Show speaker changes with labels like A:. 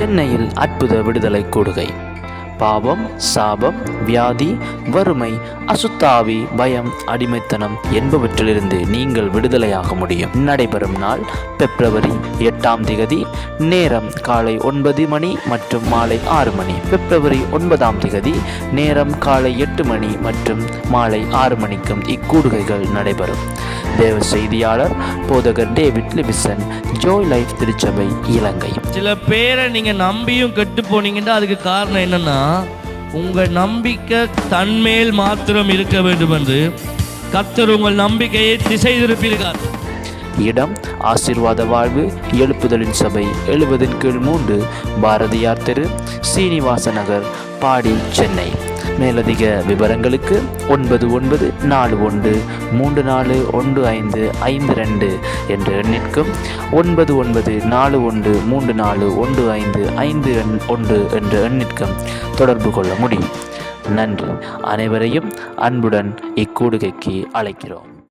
A: சென்னையில் அற்புத விடுதலை கூடுகை. பாவம் சாபம் வியாதி வறுமை அசுத்தாவி பயம் அடிமைத்தனம் என்பவற்றிலிருந்து நீங்கள் விடுதலையாக முடியும். நடைபெறும் நாள் பிப்ரவரி எட்டாம் திகதி நேரம் காலை ஒன்பது மணி மற்றும் மாலை ஆறு மணி. பிப்ரவரி ஒன்பதாம் திகதி நேரம் காலை எட்டு மணி மற்றும் மாலை ஆறு மணிக்கும் இக்கூடுகைகள் நடைபெறும். தேவ செய்தியாளர் போதகர் டேவிட் லிவிசன் ஜோய் லைஃப் திருச்சபை இலங்கை.
B: சில பேரை நீங்க நம்பியும் கெட்டு போனீங்கன்னா அதுக்கு காரணம் என்னன்னா உங்கள் நம்பிக்கை தன்மேல் மாத்திரம் இருக்க வேண்டும் என்று கர்த்தர் உங்கள் நம்பிக்கையை திசை திருப்பியிருக்கார்
A: இடம் ஆசிர்வாத வாழ்வு எழுப்புதலின் சபை எழுபதின் கீழ் மூன்று பாரதியார் தெரு சீனிவாச நகர் பாடி சென்னை. மேலதிக விவரங்களுக்கு ஒன்பது ஒன்பது நாலு ஒன்று மூன்று நாலு ஒன்று ஐந்து ஐந்து ரெண்டு என்ற எண்ணிற்கும் ஒன்பது ஒன்பது நாலு ஒன்று மூன்று நாலு ஒன்று ஐந்து ஐந்து எண்- ஒன்று என்ற எண்ணிற்கும் தொடர்பு கொள்ள முடியும். நன்றி. அனைவரையும் அன்புடன் இக்கூடுகைக்கு அழைக்கிறோம்.